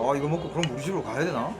아 이거 먹고 그럼 우리 집으로 가야 되나?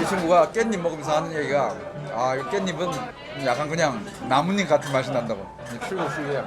이 친구가 깻잎 먹으면서 하는 얘기가 아, 이 깻잎은 약간 그냥 나뭇잎 같은 맛이 난다고. 출구 수위에.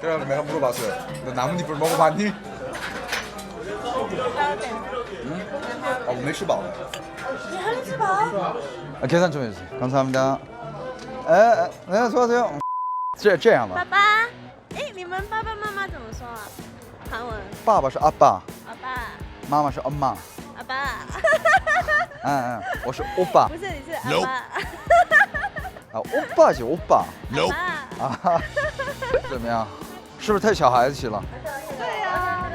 그래서 내가 물어봤어요. 너 나뭇잎을 먹어봤니? 응? 아, 没吃饱.아, 계산 좀 해주세요. 감사합니다. 에, 에, 네, 수고하세요. 这这样吧爸，爸，哎，你们爸爸妈妈怎么说啊？韩文，爸爸是阿爸，阿爸，妈妈是엄마。 阿爸，嗯嗯，我是欧巴不是你是阿爸，啊，欧巴就欧巴阿爸，啊，怎么样？是不是太小孩子气了？对啊，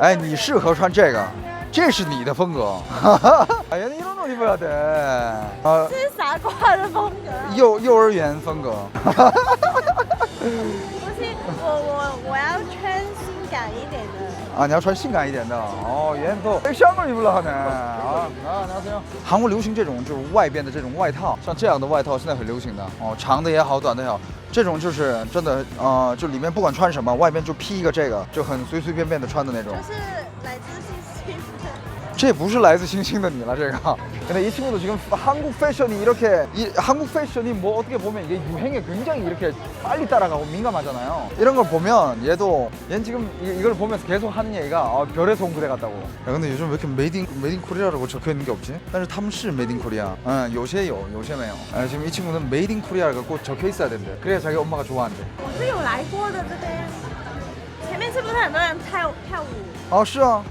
哎，你适合穿这个， 这是你的风格。哎呀，你弄弄你不晓得。啊，这是傻瓜的风格、幼幼儿园风格。不是，我我我要穿性感一点的。啊，你要穿性感一点的哦，严肃。哎，香港你不老呢？啊，啊，行。韩国流行这种就是外边的这种外套，像这样的外套现在很流行的哦，长的也好，短的也好，这种就是真的，啊，就里面不管穿什么，外边就披一个这个，就很随随便便的穿的那种。就是来自这不是来自星星的你了，这个。 근데 이 친구도 지금 한국 패션이 이렇게 이 한국 패션이 뭐 어떻게 보면 이게 유행에 굉장히 이렇게 빨리 따라가고 민감하잖아요. 이런 걸 보면 얘도 얘는 지금 이- 이걸 보면서 계속 하는 얘기가 어, 별에서 온 그대 같다고. 야 근데 요즘 왜 이렇게 메이드 인 메이드 인 코리아라고 적혀 있는 게 없지? 但是他们是 메이드 인 코리아. 어, 요새 요, 요새 매요. 아, 지금 이 친구는 메이드 인 코리아가 꼭 적혀 있어야 된대. 그래야 자기 엄마가 좋아한대. 我是有来过的这边，前面是不是很多人跳跳舞？ 아, 是啊.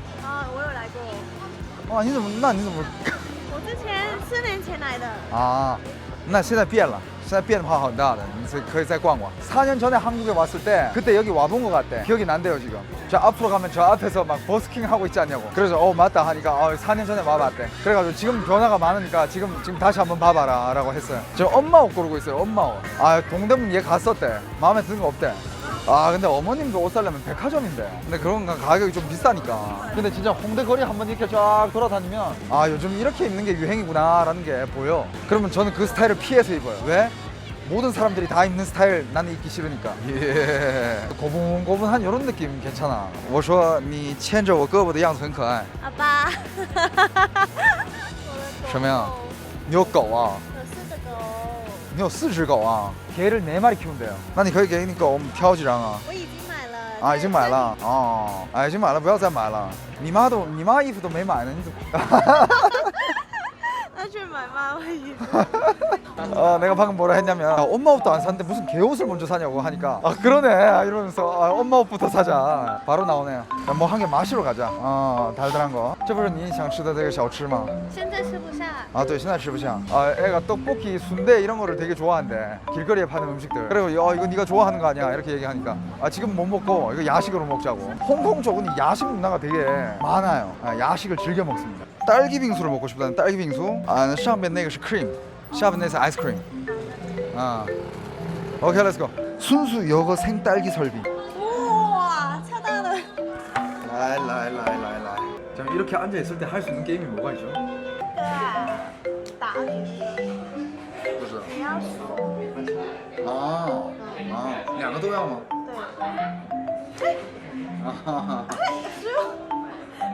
啊，我有来过。 아, 你怎么那你怎么我之前四年前来的。啊，那现在变了。现在变化很大的，你可以可以再逛逛。 4년 전에 한국에 왔을 때 그때 여기 와본 것 같대. 기억이 난대요 지금. 저 앞으로 가면 저 앞에서 막 버스킹 하고 있지 않냐고. 그래서 어 맞다 하니까 어 4년 전에 와봤대. 그래가지고 지금 변화가 많으니까 지금 지금 다시 한번 봐봐라라고 했어요. 지금 엄마 옷 고르고 있어요. 엄마 옷. 아 동대문 얘 갔었대. 마음에 드는 거 없대. 아 근데 어머님도 옷 살려면 백화점인데 근데 그런 건 가격이 좀 비싸니까 근데 진짜 홍대 거리 한번 이렇게 쫙 돌아다니면 아 요즘 이렇게 입는 게 유행이구나 라는 게 보여 그러면 저는 그 스타일을 피해서 입어요 왜? 모든 사람들이 다 입는 스타일 나는 입기 싫으니까 예 고분고분한 이런 느낌 괜찮아 我说你牵着我胳膊的样子很可爱阿爸。什么呀你有狗啊有四个狗， 你有四只狗啊 개를 네 마리 키운대요 那你可以给你狗挑几张啊我已经买了。啊，已经买了哦，啊，已经买了，不要再买了。你妈都，你妈衣服都没买呢，你怎么？ 那去买妈妈衣服。 어, 내가 방금 뭐라 했냐면 아, 엄마 옷도 안 샀는데 무슨 개 옷을 먼저 사냐고 하니까 아 그러네 아, 이러면서 아, 엄마 옷부터 사자 바로 나오네요 뭐 한 개 마시러 가자 어 달달한 거这不是你想吃的这个小吃吗现在吃不下。 아, 또现在吃不下. 아, 애가 떡볶이, 순대 이런 거를 되게 좋아한대. 길거리에 파는 음식들. 그리고 야, 이거 네가 좋아하는 거 아니야? 이렇게 얘기하니까 아, 지금 못 먹고 이거 야식으로 먹자고. 홍콩 쪽은 이 야식 문화가 되게 많아요. 아, 야식을 즐겨 먹습니다. 딸기 빙수를 먹고 싶다는 딸기 빙수. 아, 上面那个是 cream, 下面那是 ice cream. 아. 오케이, 렛츠 고. 순수 여거 생 딸기 설비. 哇，超大的！ 라이 라이 라이 라이 라이. 자, 이렇게 앉아 있을 때 할 수 있는 게임이 뭐가 있죠? 对啊，打你，不知道.你要数。啊啊，两个都要吗？对， 啊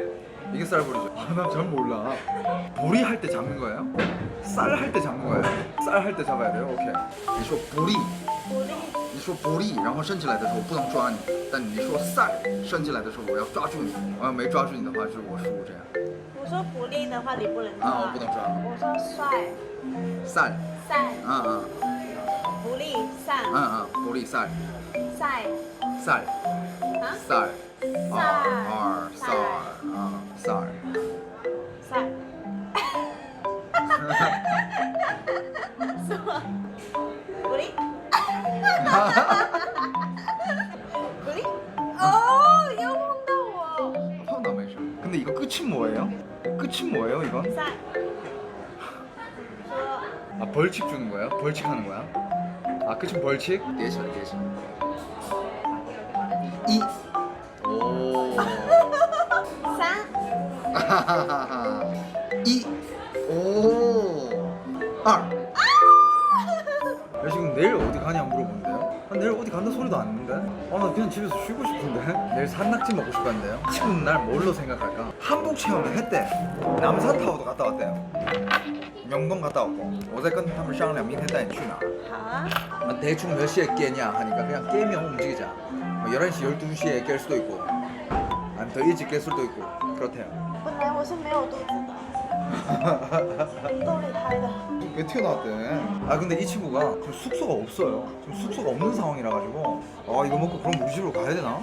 이게 쌀부리죠. 아나 잘 몰라. 보리 할 때 잡는 거예요? 쌀 할 때 잡는 거예요? 쌀 할 때 잡아야 돼요? 오케이. 你说 보리, 鼓励。你说 보리，然后升起来的时候我不能抓你，但你说 쌀，升起来的时候我要抓住你，我要没抓住你的话就是我输这样。我说鼓励的话，你不能抓。啊我不能抓我说帅， 쌀， 赛，嗯嗯鼓励赛，嗯嗯，보리 쌀， 赛， 쌀， 啊， 쌀， 쌀. 아, 쌀, 쌀. 쌀. 우리? 우리? 오, 이거 뭔다고. 팝 남아있어. 근데 이거 끝이 뭐예요? 끝이 뭐예요 이건? 쌀. 아, 벌칙 주는 거예요? 벌칙 하는 거야? 아 끝은 벌칙? 네, 예절 예절. 네, 이 이. 오. 알. 야 지금 내일 어디 가냐 물어보는데요? 아, 내일 어디 간다 소리도 안 했는데? 아 나 그냥 집에서 쉬고 싶은데? 내일 산낙지 먹고 싶었는데요? 지금 날 뭘로 생각할까? 한복 체험을 했대 남산 타워도 갔다 왔대요 명동 갔다 왔고 어제건 한번商量明天带你去哪好啊， 아, 대충 몇 시에 깨냐 하니까 그냥 깨면 움직이자 뭐 11시 12시에 깰 수도 있고 아니면 더 일찍 깰 수도 있고 그렇대요 本来我是没有肚子的，兜里胎的。 왜 튀어나왔대? 아 근데 이 친구가 지금 숙소가 없어요. 지금 숙소가 없는 상황이라 가지고 아 이거 먹고 그럼 우리 집으로 가야 되나?